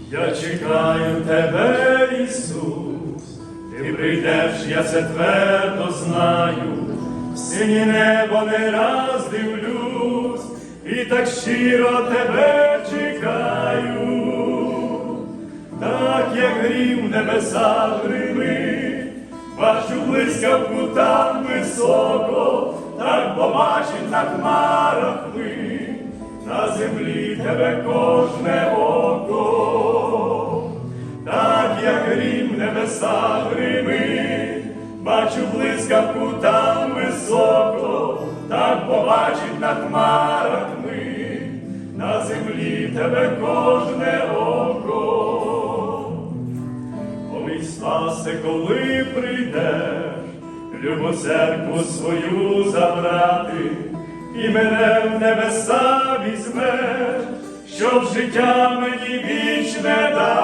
Я чекаю тебе, Ісус, ти прийдеш, я це твердо знаю, в сині небо не раз дивлюсь, і так щиро тебе чекаю, так як грім небеса грими, бачу блискавку там високо, так побачить на хмарах ми, на землі тебе кожне небеса грими, бачу блискавку там високо, так побачить на хмарах ми, на землі тебе кожне око. Ой, спасе, коли прийдеш, любу церкву свою забрати, і мене в небеса візьмеш, щоб життя мені вічне дати,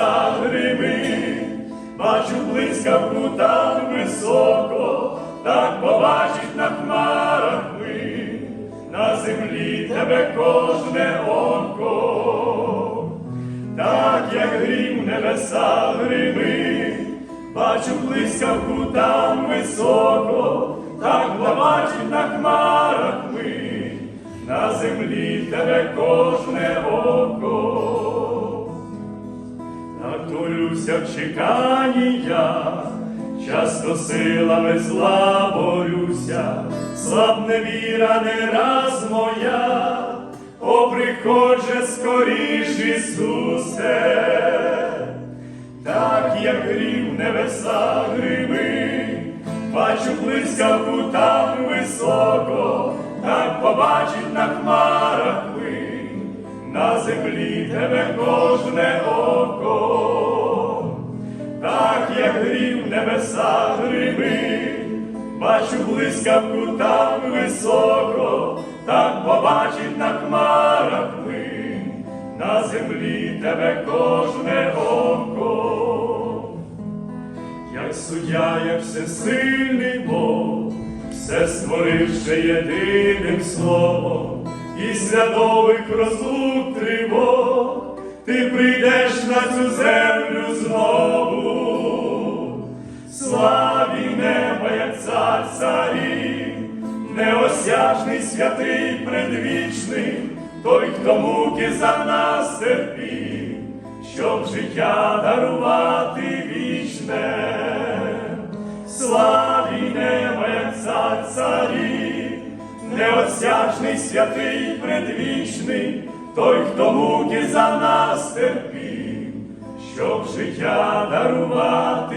небеса бачу блискавку там високо, так побачить на хмарах ми, на землі тебе кожне око, так як грім небеса грими, бачу блискавку там високо, так побачить на хмарах ми, на землі тебе кожне око. Тулюся в чеканні я, часто силами зла борюся, слабне віра не раз моя, о, приходь же скоріш, Ісусе, так як грім небеса грими, бачу блискавку там високо, так побачить на хмарах ми, на землі тебе кожне око, як грім небеса грими, бачу блискавку там високо, так побачить на хмарах ми, на землі тебе кожне око, як суддя, як всесильний Бог, все створивши єдиним словом, і святових розлук тривог, ти прийдеш на цю землю знову, неосяжний святий предвічний, той, хто муки за нас терпів, щоб життя дарувати вічне, славі неба, як цар царів, неосяжний святий предвічний, той, хто муки за нас терпів, щоб життя дарувати